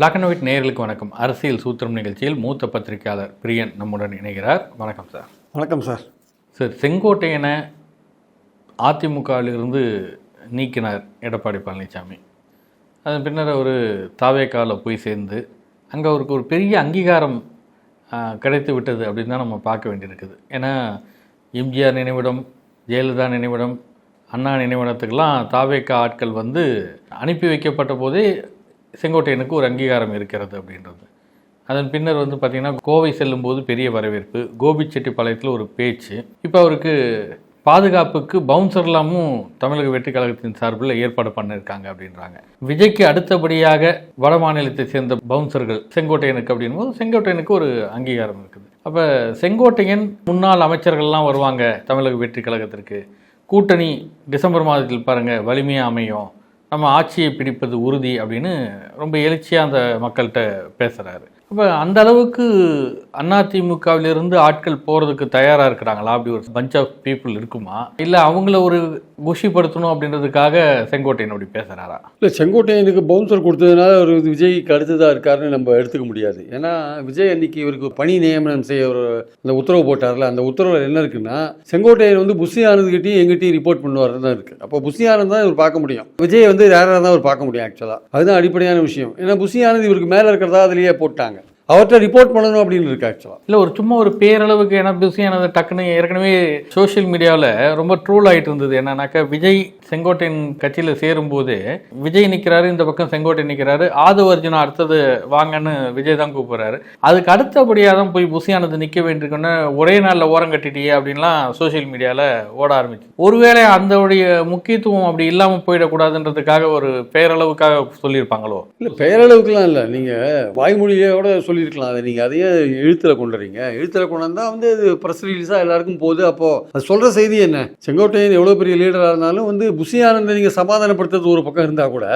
Black and white நேயர்களுக்கு வணக்கம். அரசியல் சூத்திரம் நிகழ்ச்சியில் மூத்த பத்திரிகையாளர் பிரியன் நம்முடன் இணைகிறார். வணக்கம் சார் வணக்கம் சார் சார் செங்கோட்டையனை அதிமுகவிலிருந்து நீக்கினார் எடப்பாடி பழனிசாமி அதன் பின்னர் அவர் தாவேக்காவில் போய் சேர்ந்து அங்கே அவருக்கு ஒரு பெரிய அங்கீகாரம் கிடைத்து விட்டது அப்படின்னு தான் நம்ம பார்க்க வேண்டியிருக்குது. ஏன்னா எம்ஜிஆர் நினைவிடம் ஜெயலலிதா நினைவிடம் அண்ணா நினைவிடத்துக்கெல்லாம் தாவேக்கா ஆட்கள் வந்து அனுப்பி வைக்கப்பட்ட போதே செங்கோட்டையனுக்கு ஒரு அங்கீகாரம் இருக்கிறது அப்படின்றது. அதன் பின்னர் வந்து பார்த்திங்கன்னா கோவை செல்லும்போது பெரிய வரவேற்பு கோபிச்செட்டிப்பாளையத்தில் ஒரு பேச்சு. இப்போ அவருக்கு பாதுகாப்புக்கு பவுன்சர்லாமும் தமிழக வெற்றி கழகத்தின் சார்பில் ஏற்பாடு பண்ணியிருக்காங்க அப்படின்றாங்க. விஜய்க்கு அடுத்தபடியாக வட மாநிலத்தை சேர்ந்த பவுன்சர்கள் செங்கோட்டையனுக்கு அப்படின்போது செங்கோட்டையனுக்கு ஒரு அங்கீகாரம் இருக்குது. அப்போ செங்கோட்டையன் முன்னாள் அமைச்சர்கள்லாம் வருவாங்க தமிழக வெற்றி கழகத்திற்கு. கூட்டணி டிசம்பர் மாதத்தில் பாருங்கள் வலிமையாக அமையும். நம்ம ஆட்சியை பிடிப்பது உறுதி அப்படின்னு ரொம்ப எழுச்சியாக அந்த மக்கள்கிட்ட பேசுகிறாரு இப்போ அந்த அளவுக்கு அதிமுகவிலிருந்து ஆட்கள் போகிறதுக்கு தயாராக இருக்கிறாங்களா? அப்படி ஒரு பஞ்ச் ஆஃப் பீப்புள் இருக்குமா? இல்லை அவங்கள ஒரு குஷிப்படுத்தணும் அப்படின்றதுக்காக செங்கோட்டையன் அப்படி பேசுகிறாரா இல்லை செங்கோட்டையனுக்கு பவுன்சர் கொடுத்ததுனால அவர் விஜய்க்கு அடுத்ததாக இருக்காருன்னு நம்ம எடுத்துக்க முடியாது. ஏன்னா விஜய் அன்னைக்கு இவருக்கு பணி நியமனம் செய்ய ஒரு அந்த உத்தரவு போட்டார்ல அந்த உத்தரவில் என்ன இருக்குன்னா செங்கோட்டையன் வந்து புஷி ஆனந்த்கிட்டையும் எங்கிட்டையும் ரிப்போர்ட் பண்ணுவார் தான் இருக்குது அப்போ புஷி ஆனந்த் தான் இவர் பார்க்க முடியும். விஜய் வந்து யாராக தான் அவர் பார்க்க முடியும் ஆக்சுவலாக அதுதான் அடிப்படையான விஷயம். ஏன்னா புஷி ஆனந்த் இவருக்கு மேலே இருக்கிறதா அதுலேயே போட்டாங்க. அவர்கிட்ட ரிப்போர்ட் பண்ணணும் அப்படின்னு இருக்கு ஆக்சுவலாக இல்லை ஒரு சும்மா ஒரு பேரளவுக்கு ஏன்னா பிஸியானது டக்குன்னு ஏற்கனவே சோஷியல் மீடியாவில் ரொம்ப ட்ரோல் ஆகிட்டு இருந்தது. என்னன்னாக்கா விஜய் செங்கோட்டையன் கட்சியில் சேரும்போது விஜய் நிற்கிறாரு இந்த பக்கம் செங்கோட்டையன் நிற்கிறாரு ஆதவ அர்ஜுனா அடுத்தது வாங்கன்னு விஜய் தான் கூப்பிட்றாரு. அதுக்கு அடுத்தபடியாக தான் போய் புசியானது நிற்க வேண்டியிருக்குன்னு ஒரே நாளில் ஓரம் கட்டிட்டியே அப்படின்லாம் சோஷியல் மீடியாவில் ஓட ஆரம்பிச்சு. ஒருவேளை அந்தவுடைய முக்கியத்துவம் அப்படி இல்லாமல் போயிடக்கூடாதுன்றதுக்காக ஒரு பெயரளவுக்காக சொல்லியிருப்பாங்களோ? இல்லை பெயரளவுக்குலாம் இல்லை. நீங்கள் வாய்மொழியோட சொல்லியிருக்கலாம். அதை நீங்கள் அதையே எழுத்தில் கொண்டு வரீங்க எழுத்தில் கொண்டாந்தா வந்து அது ப்ரெஸ் ரிலீஸாக எல்லாருக்கும் போகுது. அப்போது அது சொல்கிற செய்தி என்ன? செங்கோட்டையன் எவ்வளோ பெரிய லீடராக இருந்தாலும் வந்து புஷி ஆனந்தை நீங்கள் சமாதானப்படுத்துறது ஒரு பக்கம் இருந்தால் கூட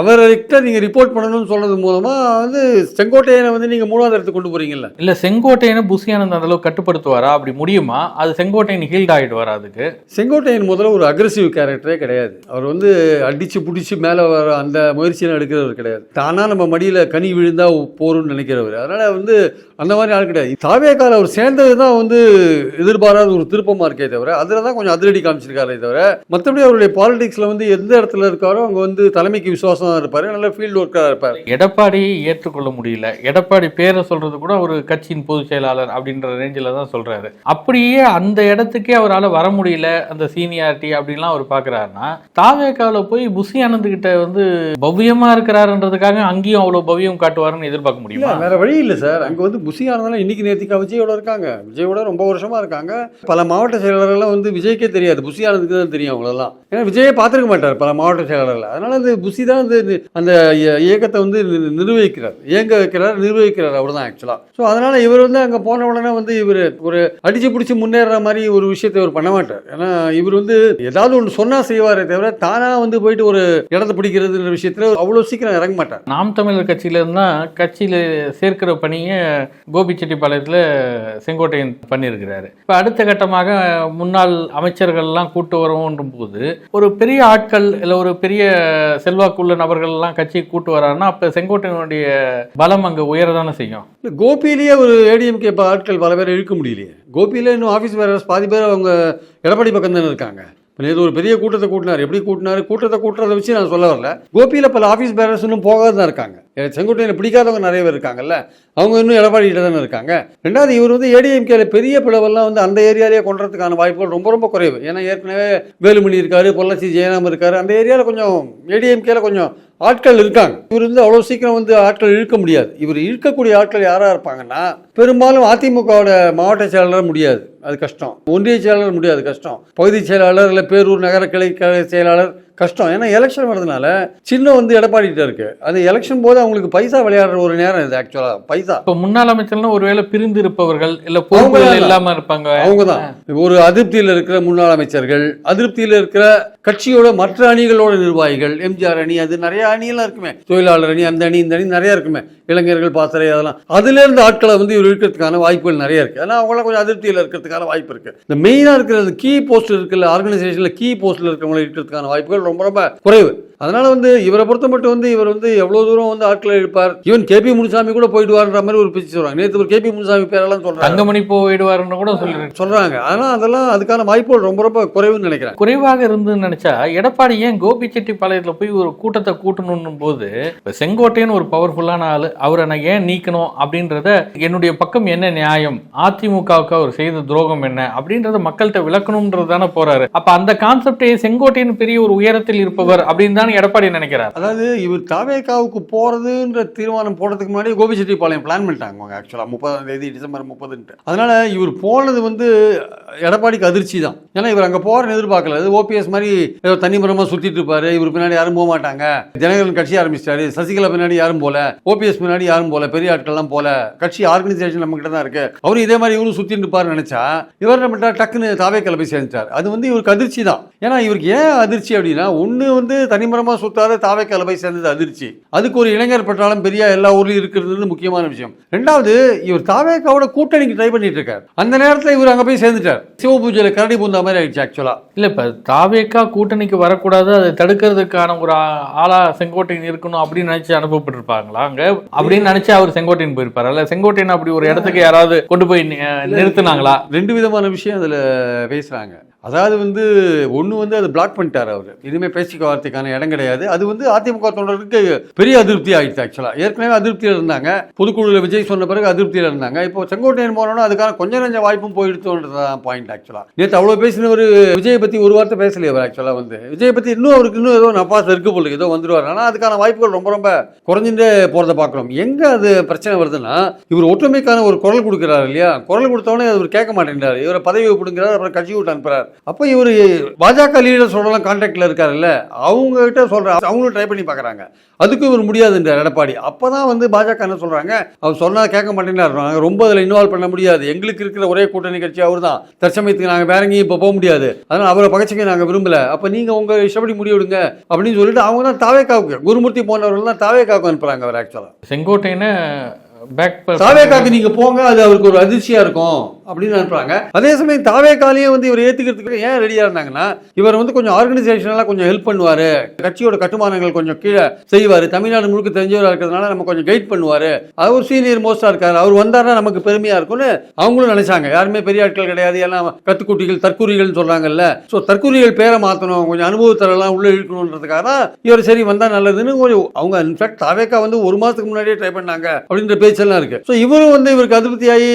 அவர்கிட்ட நீங்கள் ரிப்போர்ட் பண்ணணும்னு சொல்கிறது மூலமாக வந்து செங்கோட்டையனை வந்து நீங்கள் மூணாவது இடத்துக்கு கொண்டு போகிறீங்கல்ல இல்லை செங்கோட்டையனை புசியானந்த் அந்த அளவுக்கு கட்டுப்படுத்துவாரா? அப்படி முடியுமா? அது செங்கோட்டையன் ஹீல்ட் ஆகிட்டு வரா அதுக்கு? செங்கோட்டையன் முதல்ல ஒரு அக்ரெசிவ் கேரக்டரே கிடையாது. அவர் வந்து அடித்து பிடிச்சி மேலே வர அந்த முயற்சியெல்லாம் எடுக்கிறவர் கிடையாது. தானாக நம்ம மடியில் கனி விழுந்தா போரும்னு நினைக்கிறவர். அதனால் வந்து அந்த மாதிரி ஆள் கிடையாது. தாவேக்கால அவர் சேர்ந்தது தான் வந்து எதிர்பாராத ஒரு திருப்பமாக இருக்கே தவிர அதில் தான் கொஞ்சம் அதிரடி காமிச்சிருக்காரே தவிர மற்றபடி அவருடைய பாலிடிக்ஸில் வந்து எந்த இடத்துல இருக்காரோ அங்கே வந்து தலைமைக்கு விசுவாசம் இருப்பார் நல்ல ஃபீல்டு ஒர்க்கராக இருப்பார். எடப்பாடியை ஏற்றுக்கொள்ள முடியல. எடப்பாடி பேரை சொல்றது கூட ஒரு கட்சியின் பொதுச் செயலாளர் அப்படின்ற ரேஞ்சில் தான் சொல்றாரு. அப்படியே அந்த இடத்துக்கே அவரால் வர முடியல அந்த சீனியாரிட்டி அப்படின்லாம் அவர் பார்க்குறாருன்னா தாவேக்காவில் போய் புஷி ஆனந்த் கிட்ட வந்து பவ்யமா இருக்கிறாருன்றதுக்காக அங்கேயும் அவ்வளோ பவ்யம் காட்டுவாருன்னு எதிர்பார்க்க முடியுமா? வேற வழி இல்லை சார். அங்கே வந்து புஷி ஆனதால இன்னைக்கு நேத்திக்கா விஜயோட இருக்காங்க. விஜயோட ரொம்ப வருஷமா இருக்காங்க. பல மாவட்ட செயலாளர்லாம் வந்து விஜய்க்கே தெரியாது. புஷி ஆனதுக்கு தான் தெரியும் அவங்களெல்லாம். ஏன்னா விஜயை பார்த்துருக்க மாட்டார் பல மாவட்ட செயலாளர்கள். அதனால அந்த புஷி தான் வந்து அந்த இயக்கத்தை வந்து நிர்வகிக்கிறார். இயங்க வைக்கிறார் நிர்வகிக்கிறார் அவர் தான் ஆக்சுவலாக ஸோ அதனால இவர் வந்து அங்கே போன உடனே வந்து இவர் ஒரு அடிச்சு பிடிச்சி முன்னேற மாதிரி ஒரு விஷயத்தை இவர் பண்ண மாட்டார். ஏன்னா இவர் வந்து ஏதாவது ஒன்று சொன்னா செய்வாரே தவிர தானா வந்து போயிட்டு ஒரு இடத்த பிடிக்கிறதுன்ற விஷயத்துல அவ்வளோ சீக்கிரம் இறங்க மாட்டார். நாம் தமிழர் கட்சியில இருந்தா கட்சியில சேர்க்கிற பணியை கோபிச்செட்டிப்பாளையத்தில் செங்கோட்டையன் பண்ணியிருக்கிறாரு. இப்போ அடுத்த கட்டமாக முன்னாள் அமைச்சர்கள்லாம் கூட்டு வரவும் போது ஒரு ஒரு பெரிய ஆட்கள் இல்லை ஒரு பெரிய செல்வாக்குள்ள நபர்கள்லாம் கட்சியை கூட்டு வராருன்னா அப்போ செங்கோட்டையனுடைய பலம் அங்கே உயர தானே செய்யும்? இல்லை கோபியிலேயே ஒரு ஏடிஎம்கே இப்போ ஆட்கள் பல பேர் இழுக்க முடியலையே. கோபியிலே இன்னும் ஆஃபீஸ் வேறு பாதி பேர் அவங்க எடப்பாடி பக்கம் தானே இருக்காங்க. நேற்று ஒரு பெரிய கூட்டத்தை கூட்டினார். எப்படி கூட்டினாரு? கூட்டத்தை கூட்டுறதை வச்சு நான் சொல்ல வரல. கோபியில் பல ஆஃபீஸ் பேரர்ஸ் இன்னும் போகாத தான் இருக்காங்க. செங்கோட்டையில் பிடிக்காதவங்க நிறைய பேர் இருக்காங்கல்ல. அவங்க இன்னும் எடப்பாடி தானே இருக்காங்க. ரெண்டாவது இவர் வந்து ஏடிஎம்கேல பெரிய பிளவெல்லாம் வந்து அந்த ஏரியாலேயே கொண்டுறதுக்கான வாய்ப்புகள் ரொம்ப ரொம்ப குறைவு. ஏன்னா ஏற்கனவே வேலுமணி இருக்காரு பொள்ளாச்சி ஜெயராம் இருக்காரு. அந்த ஏரியாவில் கொஞ்சம் ஏடிஎம்கேல கொஞ்சம் ஆட்கள் இருக்காங்க. இவர் வந்து அவ்வளோ சீக்கிரம் வந்து ஆட்கள் இழுக்க முடியாது. இவர் இழுக்கக்கூடிய ஆட்கள் யாராக இருப்பாங்கன்னா பெரும்பாலும் அதிமுகவோட மாவட்ட செயலாளர் முடியாது. அது கஷ்டம். ஒன்றிய செயலாளர் முடியாது கஷ்டம். பகுதி செயலாளர் இல்லை பேரூர் நகர கிளை செயலாளர் கஷ்டம். ஏன்னா எலெக்ஷன் வரதுனால சின்னம் வந்து எடப்பாடி கிட்ட இருக்கு. அந்த எலெக்ஷன் போது அவங்களுக்கு பைசா விளையாடுற ஒரு நேரம் இது ஆக்சுவலாக பைசா. இப்போ முன்னாள் அமைச்சர்னா ஒருவேளை பிரிந்து இருப்பவர்கள் இல்லை பொறுப்புகள் தான். இல்லாமல் இருப்பாங்க. அவங்க தான் ஒரு அதிருப்தியில் இருக்கிற முன்னாள் அமைச்சர்கள் அதிருப்தியில் இருக்கிற கட்சியோட மற்ற அணிகளோட நிர்வாகிகள் எம்ஜிஆர் அணி அது நிறைய அணியெல்லாம் இருக்குமே. தொழிலாளர் அணி அந்த அணி இந்த அணி நிறைய இருக்குமே. இளைஞர்கள் பாசறை அதெல்லாம். அதுல இருந்து ஆட்களை வந்து இவர் இருக்கிறதுக்கான வாய்ப்புகள் நிறைய இருக்கு. ஏன்னா அவங்களாம் கொஞ்சம் அதிருப்தியில் இருக்கிறதுக்கான வாய்ப்பு இருக்கு. இந்த மெயினாக இருக்கிற கீ போஸ்ட் இருக்குல்ல ஆர்கனைசேஷனில் கீ போஸ்ட்ல இருக்கிறவங்களை இருக்கிறதுக்கான வாய்ப்புகள் ரொம்ப ரொம்ப குறைவு. அதனால வந்து இவரை பொறுத்த மட்டும் வந்து இவர் வந்து எவ்வளவு தூரம் வந்து ஆட்களை எடுப்பார் ஈவன் கேபி முனுசாமி கூட போயிடுவார்ன்ற மாதிரி ஒரு பேச்சு சொல்றாங்க. நேற்று ஒரு கேபி முனுசாமி பேரெல்லாம் சொல்றாங்க. தங்கமணி போயிடுவாருன்னு கூட சொல்லிருக்கு சொல்றாங்க. ஆனா அதெல்லாம் அதுக்கான வாய்ப்புகள் ரொம்ப ரொம்ப குறைவுன்னு நினைக்கிறேன். குறைவாக இருந்துன்னு நினைச்சா எடப்பாடி ஏன் கோபிச்செட்டிப்பாளையத்துல போய் ஒரு கூட்டத்தை கூட்டணும் போது இப்ப செங்கோட்டையன் ஒரு பவர்ஃபுல்லான ஆளு. அவரை நான் ஏன் நீக்கணும் அப்படின்றத என்னுடைய பக்கம் என்ன நியாயம்? அதிமுகவுக்கு அவர் செய்த துரோகம் என்ன? அப்படின்றத மக்கள்கிட்ட விளக்கணும்ன்றது தானே போறாரு. அப்ப அந்த கான்செப்டே செங்கோட்டையன் பெரிய ஒரு உயரத்தில் இருப்பவர் அப்படின்னு தானே எடப்பாடி நினைக்கிறார்? அதாவது இவர் தாவேக்காவுக்கு போறதுன்ற தீர்மானம் போடுறதுக்கு முன்னாடி கோபிச்செட்டிப்பாளையம் பிளான் பண்ணிட்டாங்க அவங்க ஆக்சுவலா முப்பதாம் தேதி டிசம்பர் முப்பதுன்ட்டு. அதனால இவர் போனது வந்து எடப்பாடிக்கு அதிர்ச்சி தான். ஏன்னா இவர் அங்க போறன்னு எதிர்பார்க்கல. அது ஓபிஎஸ் மாதிரி ஏதோ தனிமரமா சுத்திட்டு இருப்பாரு. இவர் பின்னாடி யாரும் போக மாட்டாங்க. ஜனகரன் கட்சி ஆரம்பிச்சிட்டாரு. சசிகலா பின்னாடி யாரும் போல. ஓபிஎஸ் பின்னாடி யாரும் போல. பெரிய ஆட்கள்லாம் போல. கட்சி ஆர்கனைசேஷன் நம்ம கிட்ட தான் இருக்கு. அவரும் இதே மாதிரி இவரும் சுற்றிட்டு இருப்பாருன்னு நினைச்சா இவர் நம்ம டக்குன்னு தாவேக்கல போய் சேர்ந்துட்டார். அது வந்து இவருக்கு அதிர்ச்சி தான். ஏன்னா இவருக்கு ஏன் அதிர்ச்சி அப்படின்னா ஒன்று வந்து தனிமரம் சுத்தாத தாவேக்கல போய் சேர்ந்தது அதிர்ச்சி. அதுக்கு ஒரு இளைஞர் பட்டாளம் பெரிய எல்லா ஊர்லயும் இருக்கிறது முக்கியமான விஷயம். ரெண்டாவது இவர் தாவேக்காவோட கூட்டணிக்கு ட்ரை பண்ணிட்டு இருக்காரு அந்த நேரத்துல இவர் அங்க போய் சேர்ந்துட்டார். சிவபூஜையில கரடி பூந்தா மாதிரி ஆயிடுச்சு ஆக்சுவலா இல்ல இப்ப தாவேக்கா கூட்டணிக்கு வரக்கூடாது அதை தடுக்கிறதுக்கான ஒரு ஆளா செங்கோட்டையன் இருக்கணும் அப்படின்னு நினைச்சு அனுப்பப்பட்டிருப்பாங்களா அங்க? அப்படின்னு நினைச்சு அவர் செங்கோட்டையன் போயிருப்பாரு. அல்ல செங்கோட்டையன் அப்படி ஒரு இடத்துக்கு யாராவது கொண்டு போய் நிறுத்துனாங்களா? ரெண்டு விதமான விஷயம் அதுல பேசுறாங்க. அதாவது வந்து ஒன்று வந்து அதை பிளாக் பண்ணிட்டார் அவர். எதுவுமே பேசிக்க வார்த்தைக்கான இடம் கிடையாது. அது வந்து அதிமுக தொண்டர்களுக்கு பெரிய அதிருப்தி ஆயிடுச்சு ஆக்சுவலாக ஏற்கனவே அதிருப்தியில் இருந்தாங்க. பொதுக்குழுவில் விஜய் சொன்ன பிறகு அதிருப்தியில் இருந்தாங்க. இப்போ செங்கோட்டையன் போனோன்னா அதுக்கான கொஞ்சம் கொஞ்சம் வாய்ப்பும் போயிடுத்தோன்றதான் பாயிண்ட் ஆக்சுவலாக நேற்று அவ்வளோ பேசினவர் விஜயை பற்றி ஒரு வார்த்தை பேசலையே அவர் ஆக்சுவலாக வந்து. விஜயை பற்றி இன்னும் அவருக்கு இன்னும் ஏதோ நப்பாஸ் இருக்கு போல ஏதோ வந்துருவார். ஆனால் அதுக்கான வாய்ப்புகள் ரொம்ப ரொம்ப குறைஞ்சுட்டே போகிறத பார்க்குறோம். எங்கே அது பிரச்சனை வருதுன்னா இவர் ஒற்றுமைக்கான ஒரு குரல் கொடுக்குறாரு இல்லையா? குரல் கொடுத்தவொடனே அவர் கேட்க மாட்டேங்கிறார் இவரை பதவி பிடுங்கிறார் அப்புறம் கட்சி விட்டு அனுப்புறாரு. அப்போ இவர் பாஜக லீடர்ஸோடலாம் கான்டாக்டில் இருக்காருல்ல அவங்க கிட்ட சொல்ற அவங்களும் ட்ரை பண்ணி பார்க்குறாங்க அதுக்கும் இவர் முடியாதுன்றார் எடப்பாடி. அப்போ தான் வந்து பாஜக என்ன சொல்கிறாங்க அவர் சொன்னால் கேட்க மாட்டேங்கிறார் நாங்கள் ரொம்ப அதில் இன்வால்வ் பண்ண முடியாது. எங்களுக்கு இருக்கிற ஒரே கூட்டணி கட்சி அவர் தான் தற்சமயத்துக்கு நாங்கள் வேற எங்கேயும் இப்போ போக முடியாது. அதனால் அவரை பகச்சிக்க நாங்கள் விரும்பல. அப்போ நீங்கள் உங்கள் இஷ்டப்படி முடிவெடுங்க அப்படின்னு சொல்லிட்டு அவங்க தான் தாவேக்காவுக்கு குருமூர்த்தி போன்றவர்கள் தான் தாவேக்காவுக்கு அனுப்புகிறாங்க அவர் ஆக்சுவலாக செங்கோட்டையனை பேக் தாவேக்காக்கு நீங்க போங்க அது அவருக்கு ஒரு அதிர்ச்சியா இருக்கும். அப்படின்னு அனுப்புறாங்க அதே சமயம் தாவே காலையும் வந்து இவர் ஏத்துக்கிறதுக்கு ஏன் ரெடியா இருந்தாங்கன்னா இவர் வந்து கொஞ்சம் ஆர்கனைசேஷனெல்லாம் கொஞ்சம் ஹெல்ப் பண்ணுவாரு. கட்சியோட கட்டுமானங்கள் கொஞ்சம் கீழே செய்வாரு. தமிழ்நாடு முழுக்க தெரிஞ்சவராக இருக்கிறதுனால நம்ம கொஞ்சம் கைட் பண்ணுவாரு. அவர் சீனியர் மோஸ்டா இருக்காரு. அவர் வந்தாருன்னா நமக்கு பெருமையா இருக்கும்னு அவங்களும் நினைச்சாங்க. யாருமே பெரிய ஆட்கள் கிடையாது. எல்லாம் கத்துக்குட்டிகள் தற்கூரிகள்னு சொல்றாங்கல்ல. ஸோ தற்கூரிகள் பேரை மாத்தணும். கொஞ்சம் அனுபவத்தரெல்லாம் உள்ள இழுக்கணுன்றதுக்காக தான் இவர் சரி வந்தா நல்லதுன்னு கொஞ்சம் அவங்க இன்ஃபேக்ட் தாவேக்கா வந்து ஒரு மாதத்துக்கு முன்னாடியே ட்ரை பண்ணாங்க அப்படின்ற பேச்செல்லாம் இருக்கு. ஸோ இவரும் வந்து இவருக்கு அதிருப்தியாகி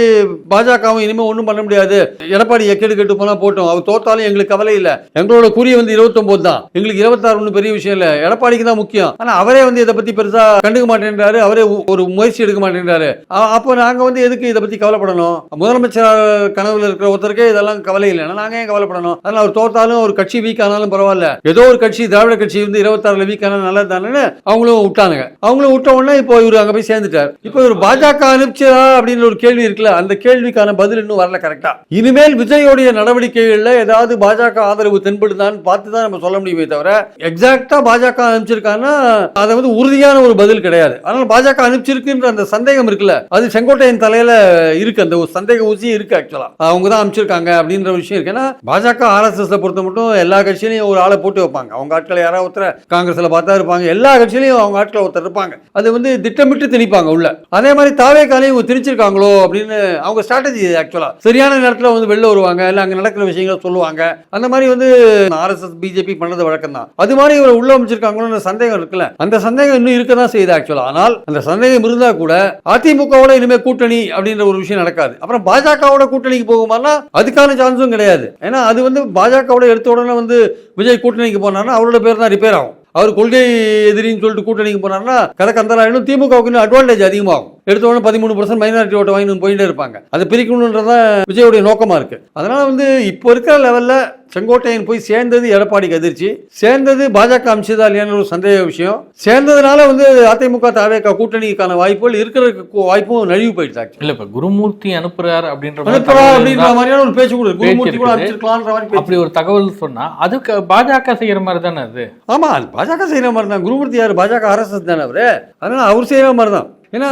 பாஜகவும் இனிமேல் ஒன்றும் பண்ண முடியாது. எடப்பாடி எக்கெடு கெட்டு போனா போட்டோம். அவர் தோத்தாலும் எங்களுக்கு கவலை இல்லை. எங்களோட குறி வந்து 29 தான். எங்களுக்கு இருபத்தாறு ஒன்றும் பெரிய விஷயம் இல்லை. எடப்பாடிக்கு தான் முக்கியம். ஆனா அவரே வந்து இதை பத்தி பெருசா கண்டுக்க மாட்டேன்றாரு. அவரே ஒரு முயற்சி எடுக்க மாட்டேன்றாரு. அப்போ நாங்க வந்து எதுக்கு இதை பத்தி கவலைப்படணும்? முதலமைச்சர் கனவுல இருக்கிற ஒருத்தருக்கே இதெல்லாம் கவலை இல்லை. நாங்க ஏன் கவலைப்படணும்? அதனால அவர் தோத்தாலும் ஒரு கட்சி வீக் ஆனாலும் பரவாயில்ல. ஏதோ ஒரு கட்சி திராவிட கட்சி வந்து இருபத்தாறுல வீக் ஆனா நல்லா தானே அவங்களும் விட்டானுங்க. அவங்களும் விட்ட உடனே இப்போ இவர் அங்க போய் சேர்ந்துட்டார். இப்போ இவர் பாஜக அனுப்பிச்சதா அப்படின்னு ஒரு கேள்வி இருக்குல்ல அந்த கேள்விக்கான பதில் இன்னும் வரல கரெக்டா இனிமேல் விஜயோடைய நடவடிக்கைகள்ல ஏதாவது பாஜக ஆதரவு தென்படுதான்னு பார்த்து தான் நம்ம சொல்ல முடியுமே தவிர எக்ஸாக்டா பாஜக அனுப்பிச்சிருக்காங்கன்னா அதை வந்து உறுதியான ஒரு பதில் கிடையாது. ஆனால் பாஜக அனுப்பிச்சிருக்குன்ற அந்த சந்தேகம் இருக்குல்ல அது செங்கோட்டையன் தலையில இருக்கு அந்த ஒரு சந்தேக ஊசி இருக்கு ஆக்சுவலா அவங்க தான் அனுப்பிச்சிருக்காங்க அப்படின்ற விஷயம் இருக்கு. ஏன்னா பாஜக ஆர்எஸ்எஸ் பொறுத்த மட்டும் எல்லா கட்சியிலையும் ஒரு ஆளை போட்டு வைப்பாங்க. அவங்க ஆட்களை யாராவது ஒருத்தர் காங்கிரஸ்ல பார்த்தா இருப்பாங்க. எல்லா கட்சியிலையும் அவங்க ஆட்களை ஒருத்தர் இருப்பாங்க. அது வந்து திட்டமிட்டு திணிப்பாங்க உள்ள. அதே மாதிரி தாவே காலையும் திணிச்சிருக்காங்களோ அப்படின்னு அவங்க ஸ்ட்ராட்டஜி ஆக்சுவலா சரியான நேரத்துல வந்து வெளில வருவாங்க இல்ல அங்க நடக்கிற விஷயங்களை சொல்லுவாங்க. அந்த மாதிரி வந்து ஆர்எஸ்எஸ் பிஜேபி பண்ணது வழக்கம் தான் அது மாதிரி இவரை உள்ள அமைச்சிருக்காங்களோன்னு சந்தேகம் இருக்குல்ல. அந்த சந்தேகம் இன்னும் இருக்க தான் செய்யுது ஆக்சுவலா ஆனால் அந்த சந்தேகம் இருந்தா கூட அதிமுகவோட இனிமே கூட்டணி அப்படின்ற ஒரு விஷயம் நடக்காது. அப்புறம் பாஜகவோட கூட்டணிக்கு போகுமானா அதுக்கான சான்ஸும் கிடையாது. ஏன்னா அது வந்து பாஜகவோட எடுத்த உடனே வந்து விஜய் கூட்டணிக்கு போனாருன்னா அவரோட பேர் தான் ரிப்பேர் ஆகும். அவர் கொள்கை எதிரின்னு சொல்லிட்டு கூட்டணிக்கு போனார்னா கதை கந்தராயிடும் திமுகவுக்கு இன்னும் அட்வான்டேஜ் அதிகமாகும். எடுத்த உடனே பதிமூணு பர்சன்ட் மைனாரிட்டி ஓட்ட வாங்கி போயிட்டே இருப்பாங்க. அதை பிரிக்கணுன்றதான் விஜயோடைய நோக்கமா இருக்கு. அதனால வந்து இப்போ இருக்கிற லெவல்ல செங்கோட்டையன் போய் சேர்ந்தது எடப்பாடிக்கு அதிர்ச்சி. சேர்ந்தது பாஜக அமிச்சதா இல்லையான்னு ஒரு சந்தேக விஷயம். சேர்ந்ததுனால வந்து அதிமுக தாவேக கூட்டணிக்கான வாய்ப்புகள் இருக்கிற வாய்ப்பும் நழுவி போயிடுச்சு. இல்ல இப்ப குருமூர்த்தி அனுப்புறாரு அப்படின்ற மாதிரி அனுப்புறா தகவல் அப்படின்ற மாதிரியான ஒரு பேச்சு கூட குருமூர்த்தி கூட இருக்குது. அனுப்பிச்சிருக்கலான்ற மாதிரி. அப்படி ஒரு தகவல் சொன்னா அதுக்கு பாஜக செய்யற மாதிரி தானே அது? ஆமா பாஜக செய்யற மாதிரி தான். குருமூர்த்தி யார்? பாஜக ஆர்எஸ்எஸ் தானே அவரு. அதனால அவர் செய்யற மாதிரி தான். ஏன்னா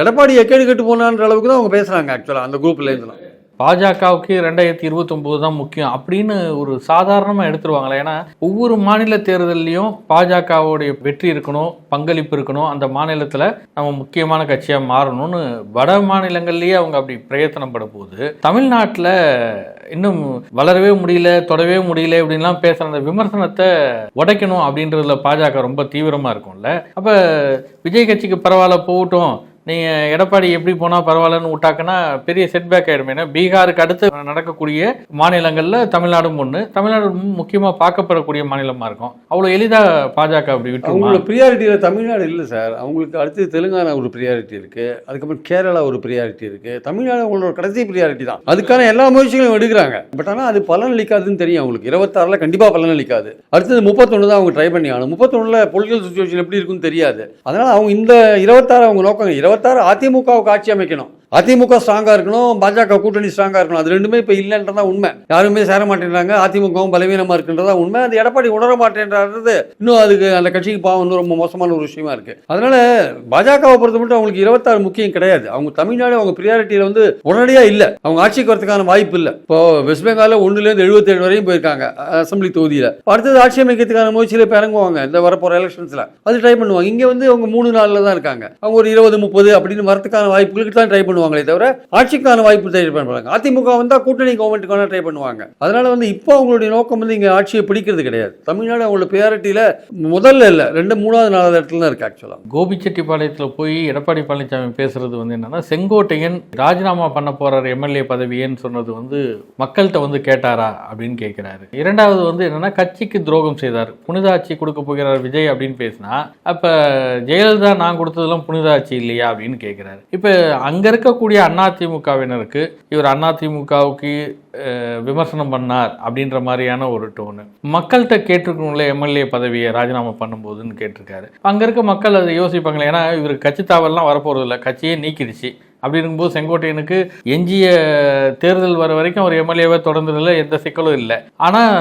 எடப்பாடி எக்கேடு கெட்டு போனான்ற அளவுக்கு தான் அவங்க பேசுகிறாங்க ஆக்சுவலாக அந்த குரூப்லேருந்துலாம் பாஜகவுக்கு ரெண்டாயிரத்தி இருபத்தொம்போது தான் முக்கியம் அப்படின்னு ஒரு சாதாரணமாக எடுத்துருவாங்களே. ஏன்னா ஒவ்வொரு மாநில தேர்தல்லையும் பாஜகவுடைய வெற்றி இருக்கணும் பங்களிப்பு இருக்கணும் அந்த மாநிலத்தில் நம்ம முக்கியமான கட்சியாக மாறணும்னு வட மாநிலங்கள்லேயே அவங்க அப்படி பிரயத்தனப்பட போகுது தமிழ்நாட்டில் இன்னும் வளரவே முடியல தொடவே முடியல இப்படின்லாம் பேசுகிற அந்த விமர்சனத்தை உடைக்கணும் அப்படின்றதுல பாஜக ரொம்ப தீவிரமாக இருக்கும்ல. அப்போ விஜய் கட்சிக்கு பரவாயில்ல போகட்டும். நீங்கள் எடப்பாடி எப்படி போனால் பரவாயில்லன்னு விட்டாங்கன்னா பெரிய செட்பேக் ஆகிடும் ஏன்னா பீகாருக்கு அடுத்து நடக்கக்கூடிய மாநிலங்களில் தமிழ்நாடும் ஒன்று தமிழ்நாடு முக்கியமாக பார்க்கப்படக்கூடிய மாநிலமாக இருக்கும். அவ்வளோ எளிதாக பாஜக அப்படி விட்டு அவங்களோட ப்ரியாரிட்டியில் தமிழ்நாடு இல்லை சார் அவங்களுக்கு அடுத்து தெலுங்கானா ஒரு ப்ரியாரிட்டி இருக்குது அதுக்கப்புறம் கேரளா ஒரு ப்ரியாரிட்டி இருக்குது தமிழ்நாடு அவங்களோட கடைசி ப்ரியாரிட்டி தான். அதுக்கான எல்லா முயற்சிகளும் எடுக்கிறாங்க. பட் ஆனால் அது பலன் அளிக்காதுன்னு தெரியும் அவங்களுக்கு. இருபத்தாறில் கண்டிப்பாக பலன் அளிக்காது. அடுத்தது முப்பத்தொன்று தான் அவங்க ட்ரை பண்ணி ஆகணும். முப்பத்தொன்னில் பொலிட்டிக்கல் சுச்சுவேஷன் எப்படி இருக்குன்னு தெரியாது. அதனால் அவங்க இந்த இருபத்தாறு அவங்க நோக்கம் இருபத்தாறு அதிமுகவுக்கு ஆட்சி அமைக்கணும். அதிமுக ஸ்ட்ராங்காக இருக்கணும் பாஜக கூட்டணி ஸ்ட்ராங்காக இருக்கணும். அது ரெண்டுமே இப்போ இல்லைன்றதா உண்மை. யாருமே சேர மாட்டேன்றாங்க. அதிமுகவும் பலவீனமாக இருக்குன்றதா உண்மை. அது எடப்பாடி உணர மாட்டேன்றது இன்னும் அதுக்கு அந்த கட்சிக்கு பாவம் இன்னும் ரொம்ப மோசமான ஒரு விஷயமா இருக்கு. அதனால பாஜகவை பொறுத்த மட்டும் அவங்களுக்கு இருபத்தாறு முக்கியம் கிடையாது. அவங்க தமிழ்நாடு அவங்க ப்ரியாரிட்டியில் வந்து உடனடியாக இல்லை. அவங்க ஆட்சிக்கு வரதுக்கான வாய்ப்பு இல்லை. இப்போ வெஸ்ட் பெங்காலில் ஒன்றுலேருந்து எழுபத்தேழு வரையும் போயிருக்காங்க அசம்பிளி தொகுதியில். அடுத்தது ஆட்சி அமைக்கிறதுக்கான முயற்சியில் இப்போ இறங்குவாங்க இந்த வரப்போகிற எலெக்ஷன்ஸில் அது ட்ரை பண்ணுவாங்க. இங்கே வந்து அவங்க மூணு நாளில் தான் இருக்காங்க. அவங்க ஒரு இருபது முப்பது அப்படின்னு வரதுக்கான வாய்ப்புகளுக்கு தான் ட்ரை பண்ணுவாங்களே தவிர ஆட்சிக்கான வாய்ப்பு ட்ரை பண்ணுவாங்க அதிமுக வந்தால் கூட்டணி கவர்மெண்ட்டுக்கான ட்ரை பண்ணுவாங்க. அதனால வந்து இப்போ அவங்களுடைய நோக்கம் வந்து இங்கே ஆட்சியை பிடிக்கிறது கிடையாது. தமிழ்நாடு அவங்களோட ப்ரியாரிட்டியில் முதல்ல இல்லை ரெண்டு மூணாவது நாலாவது இடத்துல தான் இருக்கு ஆக்சுவலாக கோபிச்செட்டிப்பாளையத்தில் போய் எடப்பாடி பழனிசாமி பேசுறது வந்து என்னன்னா செங்கோட்டையன் ராஜினாமா பண்ண போறார் எம்எல்ஏ பதவியேன்னு சொன்னது வந்து மக்கள்கிட்ட வந்து கேட்டாரா அப்படின்னு கேட்கிறாரு இரண்டாவது வந்து என்னன்னா கட்சிக்கு துரோகம் செய்தார். புனிதாட்சி கொடுக்க போகிறார் விஜய் அப்படின்னு பேசினா அப்ப ஜெயலலிதா நான் கொடுத்ததெல்லாம் புனிதாட்சி இல்லையா அப்படின்னு கேட்கிறாரு இப்ப அங்க இருக்க இருக்கக்கூடிய அதிமுகவினருக்கு இவர் அதிமுகவுக்கு விமர்சனம் பண்ணார் அப்படின்ற மாதிரியான ஒரு டோனு. மக்கள்கிட்ட கேட்டிருக்கணும்ல எம்எல்ஏ பதவியை ராஜினாமா பண்ணும்போதுன்னு கேட்டிருக்காரு. அங்கே இருக்க மக்கள் அதை யோசிப்பாங்களே ஏன்னா இவர் கட்சி தாவல்லாம் வரப்போகிறது இல்லை கட்சியே நீக்கிடுச்சு. அப்படி இருக்கும்போது செங்கோட்டையனுக்கு எஞ்சிய தேர்தல் வர வரைக்கும் அவர் எம்எல்ஏவை தொடர்ந்ததில் எந்த சிக்கலும் இல்லை. ஆனால்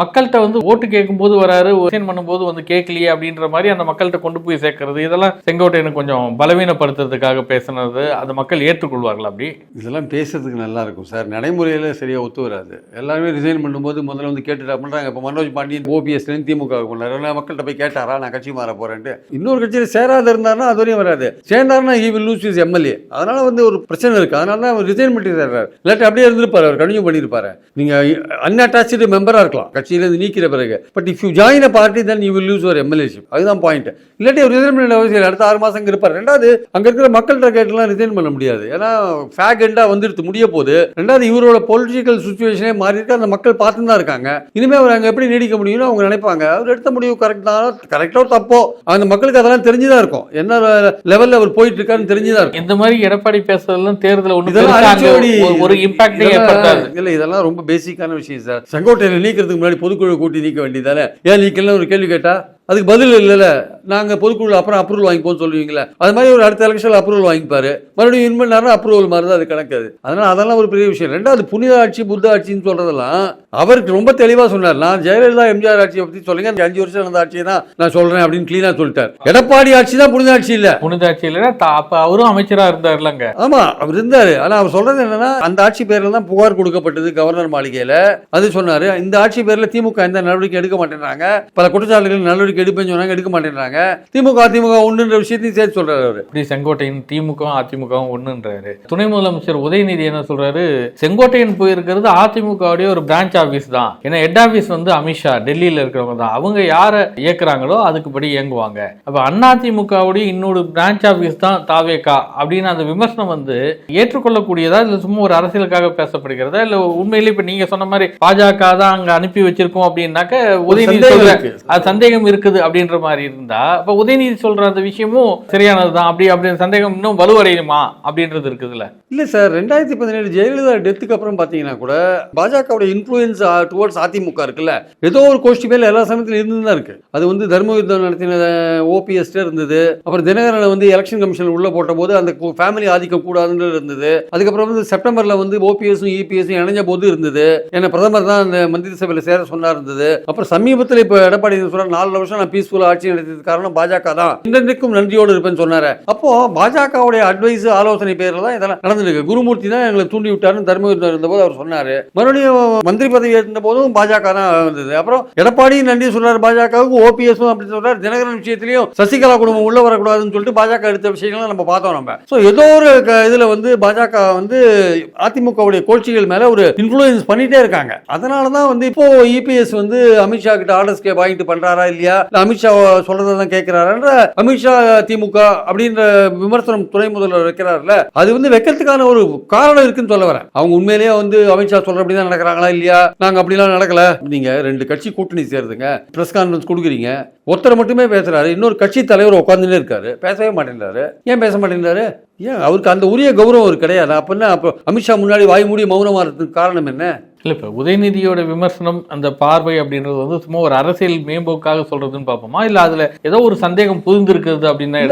மக்கள்கிட்ட வந்து ஓட்டு கேட்கும்போது வராரு ஒசைன் பண்ணும்போது வந்து கேட்கலையே அப்படின்ற மாதிரி அந்த மக்கள்கிட்ட கொண்டு போய் சேர்க்கறது இதெல்லாம் செங்கோட்டையனுக்கு கொஞ்சம் பலவீனப்படுத்துறதுக்காக பேசுனது அந்த மக்கள் ஏற்றுக்கொள்வார்கள் அப்படி? இதெல்லாம் பேசுறதுக்கு நல்லா இருக்கும் சார். நடைமுறையில் சரியாக ஒத்து வராது. எல்லாருமே ரிசைன் பண்ணும்போது முதல்ல வந்து கேட்டுட்டா பண்ணுறாங்க இப்போ மனோஜ் பாண்டியன் ஓபிஎஸ்லேருந்து திமுக பண்ணாரு மக்கள்கிட்ட போய் கேட்டாரா நான் கட்சி மாற போகிறேன்ட்டு இன்னொரு கட்சியில் சேராத இருந்தாருன்னா அது வரையும் வராது. சேர்ந்தாருன்னா he will lose his MLA அதனால் வந்து ஒரு பிரச்சனை இருக்கு. அதனால தான் அவர் ரிசைன் பண்ணிட்டு தர்றாரு இல்லாட்டி அப்படியே இருந்திருப்பார். அவர் கண்டினியூ பண்ணியிருப்பாரு நீங்கள் அன்அட்டாச்சு மெம்பராக இருக்கலாம். கட்சியிலேருந்து நீக்கிற பிறகு. But if you join a party then you will lose ஒரு எம்எல்ஏஷிப் அதுதான் பாயிண்ட் இல்லாட்டி அவர் ரிசைன் பண்ண அவசியம் அடுத்த ஆறு மாதம் இருப்பார். ரெண்டாவது அங்கே இருக்கிற மக்கள்கிட்ட கேட்டுலாம் ரிசைன் பண்ண முடியாது. ஏன்னா ஃபேக் வந்துடுத்து முடிய போது. ரெண்டாவது இவரோட பொலிட்டிக்கல் சுச்சுவேஷனே மாறி இருக்கு. அந்த மக்கள் பார்த்து தான் இருக்காங்க. இனிமேல் அவர் அங்கே எப்படி நீடிக்க முடியும்னு அவங்க நினைப்பாங்க. அவர் எடுத்த முடிவு கரெக்ட் தான் கரெக்டோ தப்போ. அந்த மக்களுக்கு அதெல்லாம் தெரிஞ்சுதான் இருக்கும். என்ன லெவலில் அவர் போயிட்டு இருக்காருன்னு தெரிஞ்சுதான் இருக்கும். இந்த மாதிரி எடப்பாடி பேசுறதெல்லாம் தேர்தல் ஒன்று ஒரு இம்பாக்டே ஏற்படுத்தாது. இல்ல இதெல்லாம் ரொம்ப பேசிக்கான விஷயம் சார். செங்கோட்டையில நீக்கிறதுக்கு முன்னாடி பொதுக்குழு கூட்டி நீக்க வேண்டியதானே ஏன் நீக்கலன்னு ஒரு கேள்வி கேட்டா அதுக்கு பதில் இல்லைல்ல. நாங்க பொதுக்குழு அப்புறம் அப்ரூவல் வாங்கிப்போம்னு சொல்லுவீங்களே அது மாதிரி ஒரு அடுத்த எலெக்ஷன்ல அப்ரூவல் வாங்கிப்பாரு. மறுபடியும் இன் பண்ணாருன்னா அப்ரூவல் மாதிரி தான் அது கணக்கு அது. அதனால அதெல்லாம் ஒரு பெரிய விஷயம். ரெண்டாவது புனித ஆட்சி புத்த ஆட்சின்னு சொல்றதெல்லாம் அவருக்கு ரொம்ப தெளிவா சொன்னார். நான் ஜெயலலிதா எம்ஜிஆர் ஆட்சியை பத்தி சொல்லுங்க. அந்த அஞ்சு வருஷம் நடந்த ஆட்சியை தான் நான் சொல்றேன் அப்படின்னு கிளீனா சொல்லிட்டார். எடப்பாடி ஆட்சி தான் புனித ஆட்சி இல்ல. புனிதாட்சி இல்லைன்னா த- அப்ப அவரும் அமைச்சரா இருந்தார்லங்க. ஆமா அவர் இருந்தாரு. ஆனா அவர் சொல்றது என்னன்னா அந்த ஆட்சி பேர்ல தான் புகார் கொடுக்கப்பட்டது கவர்னர் மாளிகையில. அது சொன்னாரு. இந்த ஆட்சி பேர்ல திமுக எந்த நடவடிக்கை எடுக்க மாட்டேன்றாங்க. பல குற்றச்சாட்டுகள் நடவடிக்கை எடுப்பேன்னு சொன்னாங்க எடுக்க மாட்டேன்றாங்க. திமுக அதிமுக ஒண்ணுன்ற விஷயத்தையும் சேர்த்து சொல்றாரு அவரு. இப்படி செங்கோட்டையன் திமுகவும் அதிமுகவும் ஒண்ணுன்றாரு. துணை முதலமைச்சர் உதயநிதி என்ன சொல்றாரு? செங்கோட்டையன் போயிருக்கிறது அதிமுகவுடைய ஒரு பிரான்ச் ஆபீஸ் தான். ஏன்னா ஹெட் ஆபீஸ் வந்து அமித்ஷா டெல்லியில இருக்கிறவங்க தான். அவங்க யாரை இயக்குறாங்களோ அதுக்குப்படி இயங்குவாங்க. அப்ப அதிமுகவுடைய இன்னொரு பிரான்ச் ஆபீஸ் தான் தாவேகா அப்படின்னு அந்த விமர்சனம் வந்து ஏற்றுக்கொள்ளக்கூடியதா இல்ல சும்மா ஒரு அரசியலுக்காக பேசப்படுகிறதா? இல்ல உண்மையிலே இப்ப நீங்க சொன்ன மாதிரி பாஜக தான் அங்க அனுப்பி வச்சிருக்கோம் அப்படின்னாக்க உதயநிதி சந்தேகம் சொல்ற இருக்கு. இருக்குது அப்படின்ற மாதிரி இருந்தா அப்ப உதயநிதி சொல்ற அந்த விஷயமும் சரியானதுதான். அப்படி அப்படின்னு சந்தேகம் இன்னும் வலுவடையுமா? அப்படின்றது இருக்குதுல்ல. இல்ல சார் ரெண்டாயிரத்தி பதினேழு ஜெயலலிதா டெத்துக்கு அப்புறம் பாத்தீங்கன்னா கூட பாஜகவுடைய இன்ஃபுளுயன்ஸ் டுவர்ட்ஸ் அதிமுக இருக்குல்ல ஏதோ ஒரு கோஷ்டி மேல எல்லா சமயத்திலும் இருந்து தான் இருக்கு. அது வந்து தர்ம யுத்தம் நடத்தின ஓபிஎஸ் இருந்தது அப்புறம் தினகரனை வந்து எலெக்ஷன் கமிஷன் உள்ள போட்ட போது அந்த ஃபேமிலி ஆதிக்கம் கூடாதுன்னு இருந்தது. அதுக்கப்புறம் வந்து செப்டம்பர்ல வந்து ஓபிஎஸும் இபிஎஸும் இணைஞ்ச போது இருந்தது. ஏன்னா பிரதமர் தான் அந்த மந்திரி சபையில சேர சொன்னா இருந்தது. அப்புறம் சமீபத்தில் இப்போ எடப்பாடி சொல்ற நாலு வருஷம் வருஷம் நான் பீஸ்ஃபுல்லாக ஆட்சி நடத்தியது காரணம் பாஜக தான். இன்றைக்கும் நன்றியோடு இருப்பேன்னு சொன்னார். அப்போ பாஜகவுடைய அட்வைஸ் ஆலோசனை பேரில் தான் இதெல்லாம் நடந்திருக்கு குருமூர்த்தி தான் எங்களை தூண்டி விட்டாருன்னு தர்மபுரி இருந்தபோது அவர் சொன்னார். மறுபடியும் மந்திரி பதவி ஏற்ற போதும் பாஜக தான் வந்தது. அப்புறம் எடப்பாடி நன்றி சொல்றாரு பாஜகவுக்கு ஓபிஎஸ் அப்படின்னு சொல்றாரு. தினகரன் விஷயத்திலையும் சசிகலா குடும்பம் உள்ள வரக்கூடாதுன்னு சொல்லிட்டு பாஜக எடுத்த விஷயங்கள்லாம் நம்ம பார்த்தோம் நம்ம. ஸோ ஏதோ ஒரு க- இதுல வந்து பாஜக வந்து அதிமுகவுடைய கோட்சிகள் மேல ஒரு இன்ஃப்ளூயன்ஸ் பண்ணிட்டே இருக்காங்க. அதனால தான் வந்து இப்போ இபிஎஸ் வந்து அமித்ஷா கிட்ட ஆர்டர்ஸ்கே வாங்கிட்டு பண்றாரா இல்லையா? அமித்ஷா சொல்றதை தான் அமித்ஷா திமுக அப்படின்ற விமர்சனம் துணை முதல்வர் வைக்கிறாருல அது வந்து வைக்கிறதுக்கான ஒரு காரணம் இருக்குன்னு சொல்ல வரேன். அவங்க உண்மையிலேயே வந்து அமித்ஷா சொல்றபடி தான் நடக்கிறாங்களா இல்லையா? நாங்க அப்படிலாம் நடக்கல. நீங்க ரெண்டு கட்சி கூட்டணி சேருதுங்க பிரஸ் கான்ஃபரன்ஸ் கொடுக்குறீங்க. ஒருத்தர் மட்டுமே பேசுறாரு இன்னொரு கட்சி தலைவர் உட்காந்துட்டே இருக்காரு. பேசவே மாட்டேங்கிறாரு ஏன் பேச மாட்டேங்கிறாரு ஏன்? அவருக்கு அந்த உரிய கௌரவம் அவருக்கு கிடையாது. அப்படின்னா அப்போ அமித்ஷா முன்னாடி வாய் மூடி மௌனமா இருக்கிறதுக்கு காரணம் என்ன? இல்லை இப்போ உதயநிதியோட விமர்சனம் அந்த பார்வை அப்படின்றது வந்து சும்மா ஒரு அரசியல் மேம்போக்காக சொல்றதுன்னு பார்ப்போமா? இல்லை அதுல ஏதோ ஒரு சந்தேகம் புரிந்திருக்கிறது அப்படின்னு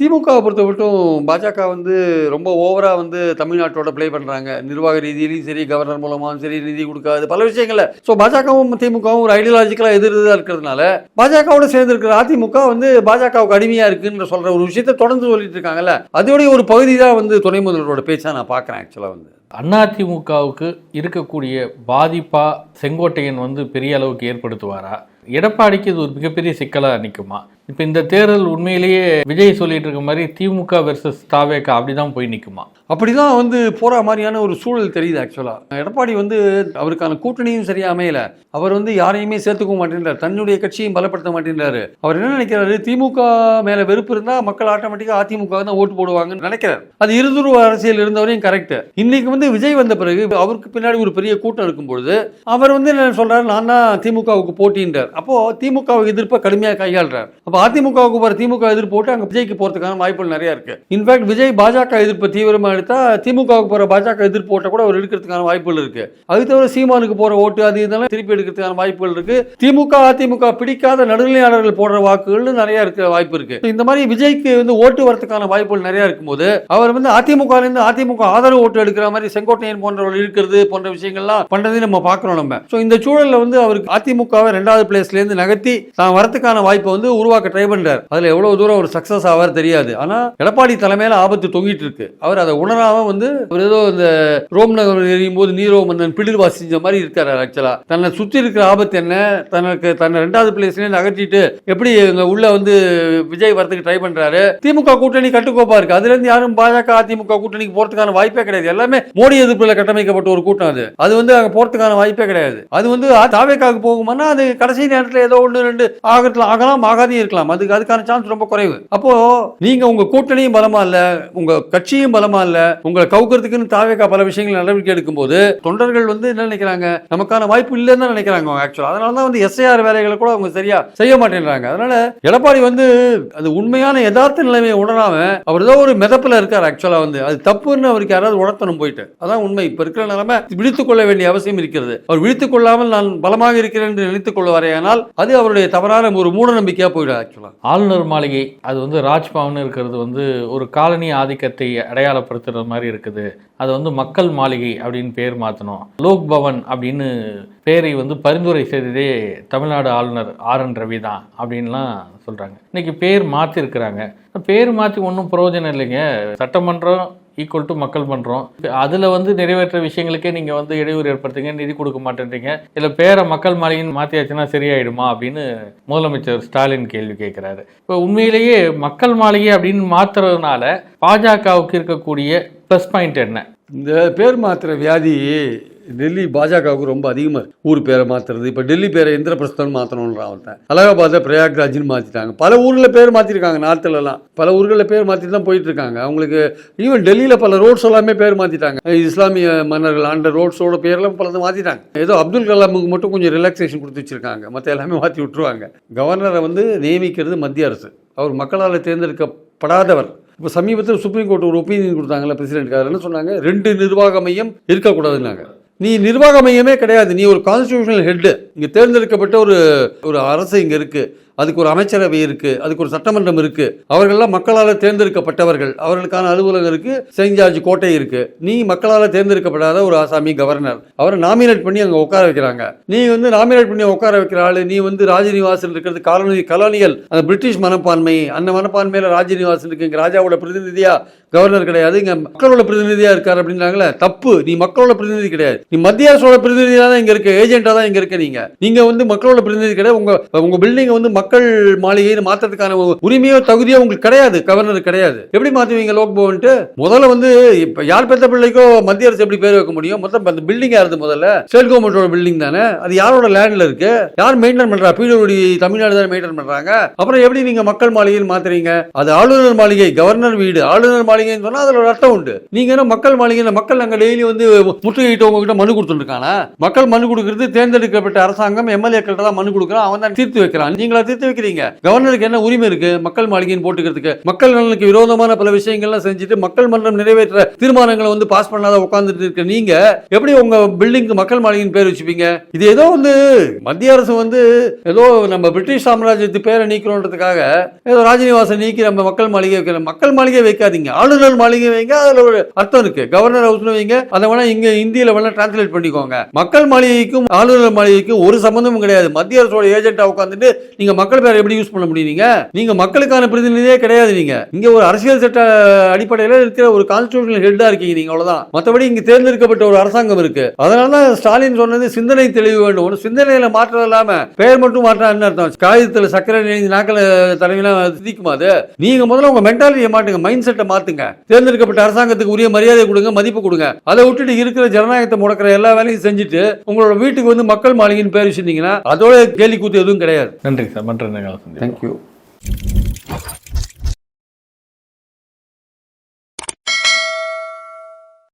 திமுகவை பொறுத்த மட்டும் பாஜக வந்து ரொம்ப ஓவரா வந்து தமிழ்நாட்டோட ப்ளே பண்றாங்க. நிர்வாக ரீதியிலையும் சரி கவர்னர் மூலமாவும் சரி நிதி கொடுக்காது பல விஷயங்கள்ல. ஸோ பாஜகவும் திமுகவும் ஒரு ஐடியாலஜிக்கலா எதிர்தா இருக்கிறதுனால பாஜகவோட சேர்ந்து இருக்கிற அதிமுக வந்து பாஜகவுக்கு அடிமையா இருக்குன்னு சொல்ற ஒரு விஷயத்தை தொடர்ந்து சொல்லிட்டு இருக்காங்கல்ல. அதோடைய ஒரு பகுதி தான் வந்து துணை முதல்வரோட பேச்சா நான் பார்க்கறேன் ஆக்சுவலா வந்து. அதிமுகவுக்கு இருக்கக்கூடிய பாதிப்பாக செங்கோட்டையன் வந்து பெரிய அளவுக்கு ஏற்படுத்துவாரா? எடப்பாடிக்கு இது ஒரு மிகப்பெரிய சிக்கலாக நிற்குமா இப்போ இந்த தேர்தல் உண்மையிலேயே விஜய் சொல்லிட்டு இருக்க மாதிரி திமுக வெர்சஸ் தாவேக்கா அப்படிதான் போய் நிற்குமா அப்படிதான் வந்து போற மாதிரியான ஒரு சூழல் தெரியுது ஆக்சுவலா எடப்பாடி வந்து அவருக்கான கூட்டணியும் சரியா அமையல. அவர் வந்து யாரையுமே சேர்த்துக்க மாட்டேன்றார். தன்னுடைய கட்சியும் பலப்படுத்த மாட்டேன்றாரு. அவர் என்ன நினைக்கிறாரு? திமுக மேல வெறுப்பு இருந்தா மக்கள் ஆட்டோமேட்டிக்கா அதிமுக தான் ஓட்டு போடுவாங்கன்னு நினைக்கிறார். அது இருதுருவ அரசியல் இருந்தவரையும் கரெக்ட் இன்னைக்கு வந்து விஜய் வந்த பிறகு அவருக்கு பின்னாடி ஒரு பெரிய கூட்டம் இருக்கும் பொழுது அவர் வந்து என்ன சொல்றாரு? நான் தான் திமுகவுக்கு போட்டின்றார். அப்போ திமுகவுக்கு எதிர்ப்பை கடுமையாக கையாளுறார். அப்போ அதிமுகவுக்கு போகிற திமுக எதிர்ப்பு போட்டு அங்க விஜய்க்கு போறதுக்கான வாய்ப்புகள் நிறையா இருக்கு. இன்ஃபேக்ட் விஜய் பாஜக எதிர்ப்பு தீவிரமா எடுத்தால் திமுகவுக்கு போகிற பாஜக எதிர்ப்பு ஓட்டை கூட அவர் எடுக்கிறதுக்கான வாய்ப்புகள் இருக்கு. அது தவிர சீமானுக்கு போற ஓட்டு அது இதெல்லாம் திருப்பி எடுக்கிறதுக்கான வாய்ப்புகள் இருக்கு. திமுக அதிமுக பிடிக்காத நடுநிலையாளர்கள் போடுற வாக்குகள் நிறைய இருக்கிற வாய்ப்பு இருக்கு. இந்த மாதிரி விஜய்க்கு வந்து ஓட்டு வரதுக்கான வாய்ப்புகள் நிறைய இருக்கும்போது அவர் வந்து அதிமுகலேருந்து அதிமுக ஆதரவு ஓட்டு எடுக்கிற மாதிரி செங்கோட்டையன் போன்றவர்கள் இருக்கிறது போன்ற விஷயங்கள்லாம் பண்ணுறதையும் நம்ம பார்க்குறோம் நம்ம. ஸோ இந்த சூழலில் வந்து அவருக்கு அதிமுகவை ரெண்டாவது பிளேஸ்ல இருந்து நகர்த்தி தான் வரதுக்கான வாய்ப்பை வந்து உருவாக்க ட்ரை பண்றார். அதுல எவ்வளவு தூரம் ஒரு சக்சஸ் ஆவார் தெரியாது. ஆனா எடப்பாடி தலைமையில ஆபத்து தொங்கிட்டு இருக்கு. அவர் அதை உணராம வந்து அவர் ஏதோ இந்த ரோம் நகர் எரியும் போது நீரோ மன்னன் பிடில் வாசிஞ்ச மாதிரி இருக்காரு ஆக்சுவலா தன்னை சுத்தி இருக்கிற ஆபத்து என்ன? தனக்கு தன்னை ரெண்டாவது பிளேஸ்ல நகர்த்திட்டு அகற்றிட்டு எப்படி இங்க உள்ள வந்து விஜய் வரதுக்கு ட்ரை பண்றாரு? திமுக கூட்டணி கட்டுக்கோப்பா இருக்கு. அதுல இருந்து யாரும் பாஜக அதிமுக கூட்டணிக்கு போறதுக்கான வாய்ப்பே கிடையாது. எல்லாமே மோடி எதிர்ப்புல கட்டமைக்கப்பட்ட ஒரு கூட்டம் அது. அது வந்து அங்க போறதுக்கான வாய்ப்பே கிடையாது. அது வந்து தாவேக்காக போகுமானா அது கடைசி நேரத்துல ஏதோ ஒன்று ரெண்டு ஆகத்துல ஆகலாம் ஆகாதையும் இருக்கலாம் அதுக்கு அதுக்கான சான்ஸ் ரொம்ப குறைவு. அப்போ நீங்க உங்க கூட்டணியும் பலமா இல்ல உங்க கட்சியும் பலமா இல்ல உங்களை கவுக்கிறதுக்குன்னு தாவேக்கா பல விஷயங்கள் நடவடிக்கை எடுக்கும்போது தொண்டர்கள் வந்து என்ன நினைக்கிறாங்க? நமக்கான வாய்ப்பு இல்லைன்னு நினைக்கிறாங்க ஆக்சுவலா அதனால தான் வந்து எஸ்ஐஆர் வேலைகளை கூட அவங்க சரியா செய்ய மாட்டேங்கிறாங்க அதனால எடப்பாடி வந்து அது உண்மையான யதார்த்த நிலைமையை உணராம அவர் ஏதோ ஒரு மிதப்புல இருக்கார் ஆக்சுவலா வந்து. அது தப்புன்னு அவருக்கு யாராவது உணர்த்தணும் போயிட்டு. அதான் உண்மை. இப்ப இருக்கிற நிலைமை விழித்துக் கொள்ள வேண்டிய அவசியம் இருக்கிறது. அவர் விழித்துக் கொள்ளாமல் நான் பலமாக இருக்கிறேன் என்று நினைத்துக் கொள்வாரேயானால் அது அவருடைய தவறான ஒரு மூட நம்பிக்கையா போயிடும் ஆக்சுவலாக ஆளுநர் மாளிகை அது வந்து ராஜ்பவன் இருக்கிறது வந்து ஒரு காலனி ஆதிக்கத்தை அடையாளப்படுத்துகிற மாதிரி இருக்குது. அது வந்து மக்கள் மாளிகை அப்படின்னு பேர் மாற்றணும் லோக் பவன் அப்படின்னு பேரை வந்து பரிந்துரை செய்ததே தமிழ்நாடு ஆளுநர் ஆர் என் ரவி தான் அப்படின்லாம் சொல்கிறாங்க இன்னைக்கு பேர் மாற்றிருக்கிறாங்க பேர் மாற்றி ஒன்றும் பிரயோஜனம் இல்லைங்க. சட்டமன்றம் ஈக்குவல் டு மக்கள் பண்ணுறோம் அதில் வந்து நிறைவேற்ற விஷயங்களுக்கே நீங்கள் வந்து இடையூறு ஏற்படுத்துங்க நிதி கொடுக்க மாட்டேன்றீங்க. இல்லை பேரை மக்கள் மாளிகைன்னு மாற்றியாச்சுன்னா சரியாயிடுமா அப்படின்னு முதலமைச்சர் ஸ்டாலின் கேள்வி கேட்குறாரு. இப்போ உண்மையிலேயே மக்கள் மாளிகை அப்படின்னு மாற்றுறதுனால பாஜகவுக்கு இருக்கக்கூடிய ப்ளஸ் பாயிண்ட் என்ன? இந்த பேர் மாத்திர வியாதி டெல்லி பாஜகவுக்கு ரொம்ப அதிகமாக ஊர் பேரை மாற்றுறது இப்போ டெல்லி பேரை இந்திரபிரஸ்தன் மாற்றணுன்றான் அவர்கிட்ட அலகாபாத்தை பிரயாக்ராஜ்னு மாற்றிட்டாங்க பல ஊரில் பேர் மாற்றிருக்காங்க நார்த்துலலாம் பல ஊர்களில் பேர் மாற்றிட்டு தான் போயிட்டு இருக்காங்க அவங்களுக்கு ஈவன் டெல்லியில் பல ரோட்ஸ் எல்லாமே பேர் மாற்றிட்டாங்க இஸ்லாமிய மன்னர்கள் ஆண்ட ரோட்ஸோட பேரெல்லாம் பலது மாற்றிட்டாங்க ஏதோ அப்துல் கலாமுக்கு மட்டும் கொஞ்சம் ரிலாக்ஸேஷன் கொடுத்து வச்சிருக்காங்க. மற்ற எல்லாமே மாற்றி விட்டுருவாங்க. கவர்னரை வந்து நியமிக்கிறது மத்திய அரசு. அவர் மக்களால் தேர்ந்தெடுக்கப்படாதவர். இப்போ சமீபத்தில் சுப்ரீம் கோர்ட் ஒரு ஒப்பீனியன் கொடுத்தாங்கல்ல பிரசிடென்ட் என்ன சொன்னாங்க? ரெண்டு நிர்வாக மையம் இருக்கக்கூடாதுன்னாங்க. நீ நிர்வாக மையமே கிடையாது. நீ ஒரு கான்ஸ்டியூஷனல் ஹெட்டு இங்கே தேர்ந்தெடுக்கப்பட்ட ஒரு ஒரு அரசு இங்கே இருக்குது அதுக்கு ஒரு அமைச்சரவை இருக்குது அதுக்கு ஒரு சட்டமன்றம் இருக்குது அவர்கள்லாம் மக்களால் தேர்ந்தெடுக்கப்பட்டவர்கள். அவர்களுக்கான அலுவலகம் இருக்குது செயின்ட் ஜார்ஜ் கோட்டை இருக்குது நீ மக்களால் தேர்ந்தெடுக்கப்படாத ஒரு ஆசாமி கவர்னர். அவரை நாமினேட் பண்ணி அங்கே உட்கார வைக்கிறாங்க. நீ வந்து நாமினேட் பண்ணி உட்கார வைக்கிற ஆள் நீ வந்து ராஜநிவாசில் இருக்கிறது காலனி கலோனியல் அந்த பிரிட்டிஷ் மனப்பான்மை அந்த மனப்பான்மையில் ராஜநிவாசன் இருக்கு இங்கே ராஜாவோட பிரதிநிதியா கவர்னர் கிடையாது இங்கே மக்களோட பிரதிநிதியா இருக்கார் அப்படின்றாங்களே தப்பு. நீ மக்களோட பிரதிநிதி கிடையாது. நீ மத்திய அரசோட பிரதிநிதியாக தான் இங்கே இருக்க ஏஜென்ட்டாக தான் இங்கே இருக்க நீங்கள் நீங்கள் வந்து மக்களோட பிரதிநிதி கிடையாது. உங்கள் உங்கள் பில்டிங் வந்து மக்கள் மக்கள் மாளிகைன்னு மாத்துறதுக்கான ஒரு உரிமையோ தகுதியோ உங்களுக்கு கிடையாது கவர்னர் கிடையாது. எப்படி மாத்துவீங்க லோக் பவன்ட்டு? முதல்ல வந்து இப்ப யார் பெத்த பிள்ளைக்கோ மத்திய அரசு எப்படி பேர் வைக்க முடியும்? மொத்தம் அந்த பில்டிங் யாருது முதல்ல? ஸ்டேட் கவர்மெண்டோட பில்டிங் தானே? அது யாரோட லேண்ட்ல இருக்கு? யார் மெயின்டைன் பண்றா? பிடபிள்யூடி தமிழ்நாடு தான் மெயின்டைன் பண்றாங்க? அப்புறம் எப்படி நீங்க மக்கள் மாளிகைன்னு மாத்துறீங்க? அது ஆளுநர் மாளிகை கவர்னர் வீடு. ஆளுநர் மாளிகைன்னு சொன்னா அதுல ஒரு அர்த்தம் உண்டு. நீங்க என்ன மக்கள் மாளிகையில மக்கள் அங்க டெய்லி வந்து முற்றுகையிட்டு உங்ககிட்ட மனு கொடுத்துருக்கானா மக்கள் மனு கொடுக்கறது தேர்ந்தெடுக்கப்பட்ட அரசாங்கம் எம்எல்ஏக்கள்ட்ட தான் மனு கொடுக்குறான். அவன் தான் தீர்த்து வைக்கிறான். நீங்களா தீர்த்து வைக்கிறீங்க. கவர்னருக்கு என்ன உரிமை இருக்கு? மக்கள் மாளிகைன்னு போட்டுக்கிறதுக்கு. மக்கள் நலனுக்கு விரோதமான பல விஷயங்கள்லாம் செஞ்சுட்டு மக்கள் மன்றம் நிறைவேற்ற தீர்மானங்களை வந்து பாஸ் பண்ணாத உட்கார்ந்துட்டு இருக்க நீங்க எப்படி உங்க பில்டிங்க்கு மக்கள் மாளிகைன்னு பேர் வச்சுப்பீங்க? இது ஏதோ வந்து மத்திய அரசு வந்து ஏதோ நம்ம பிரிட்டிஷ் சாம்ராஜ்யத்து பேரை நீக்கிறோன்றதுக்காக ஏதோ ராஜநிவாசம் நீக்கி நம்ம மக்கள் மாளிகை வைக்கிறோம் மக்கள் மாளிகை வைக்காதீங்க. ஆளுநர் மாளிகை வைங்க அதுல ஒரு அர்த்தம் இருக்கு. கவர்னர் ஹவுஸ்னு வைங்க அதை வேணா இங்க இந்தியில வேணா டிரான்ஸ்லேட் பண்ணிக்கோங்க. மக்கள் மாளிகைக்கும் ஆளுநர் மாளிகைக்கும் ஒரு சம்பந்தமும் கிடையாது. மத்திய அரசோட ஏஜென்ட்டா உட்காந்துட்டு நீங்க மக்கள் பேரை எப்படி யூஸ் பண்ண முடியும் நீங்க? நீங்க மக்களுக்கான பிரதிநிதியே கிடையாது நீங்க. இங்க ஒரு அரசியல் சட்ட அடிப்படையில இருக்கிற ஒரு கான்ஸ்டியூஷனல் ஹெட்டா இருக்கீங்க நீங்க அவ்வளவுதான். மற்றபடி இங்க தேர்ந்தெடுக்கப்பட்ட ஒரு அரசாங்கம் இருக்கு. அதனால தான் ஸ்டாலின் சொன்னது சிந்தனை தெளிவு வேண்டும். ஒன்று சிந்தனையில மாற்றம் இல்லாம பெயர் மட்டும் மாற்றம் என்ன அர்த்தம். காகிதத்துல சக்கரை நெய்து நாக்கள் தலைமையில சிதிக்குமா அது? நீங்க முதல்ல உங்க மென்டாலிட்டியை மாட்டுங்க. மைண்ட் செட்டை மாத்துங்க. தேர்ந்தெடுக்கப்பட்ட அரசாங்கத்துக்கு உரிய மரியாதை கொடுங்க மதிப்பு கொடுங்க. அதை விட்டுட்டு இருக்கிற ஜனநாயகத்தை முடக்கிற எல்லா வேலையும் செஞ்சுட்டு உங்களோட வீட்டுக்கு வந்து மக்கள் மாளிகைன்னு பேர் வச்சிருந்தீங்கன்னா அதோட கேலி கூத்து எதுவும் கிடையாது. நன்றி சார். మంటనే 습니다